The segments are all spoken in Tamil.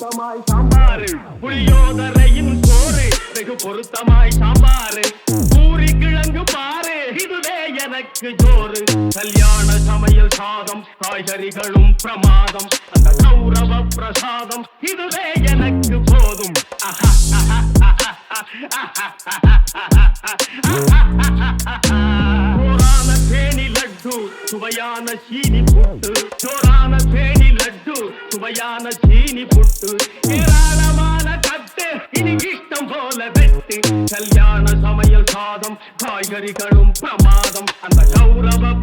பொருத்தமாய் சாம்பாரு. புளியோதரையின் சோறு வெகு பொருத்தமாய் சாம்பாரு. பூரி கிழங்கு பாரு இதுவே எனக்கு ஜோறு கல்யாண சமையல் சாதம் காய்கறிகளும் பிரமாதம். அந்த கௌரவ பிரசாதம் இதுவே எனக்கு போதும். சோறான தேனி லட்டு சுவையான சீனி புட்டு சோறான தேனி லட்டு சுவையான ஏராளமான கட்டு இனி இஷ்டம் போல வெட்டு. கல்யாண சமையல் சாதம் காய்கறிகளும் பிரமாதம். அந்த கௌரவ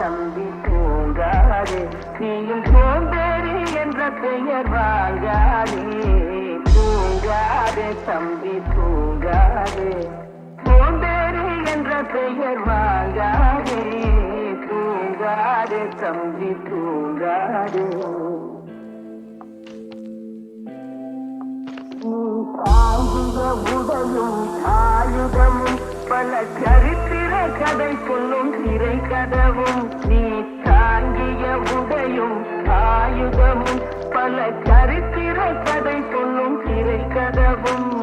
தம்பி தூங்காதே. நீயும் சோம்பேறி என்ற பெயர் வாங்காதே தூங்காதே தம்பி தூங்காதே. சோம்பேறி என்ற பெயர் வாங்காதே தூங்காதே தம்பி தூங்காதே. நீ தாங்குக உடலும் ஆயுதமும் பல கருத்து கதை சொல்லும் திரை கதவும் நீ தாங்கிய உடையும் ஆயுதமும் பல கருத்திர கதை சொல்லும் திரை கதவும்.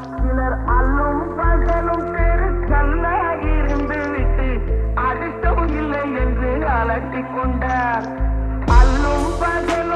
சிலர் அல்லும் பகலும் பெருக்கல்லாக இருந்து விட்டு அதிர்ஷ்டம் இல்லை என்று அலட்டிக் கொண்டார். அல்லும் பகலும்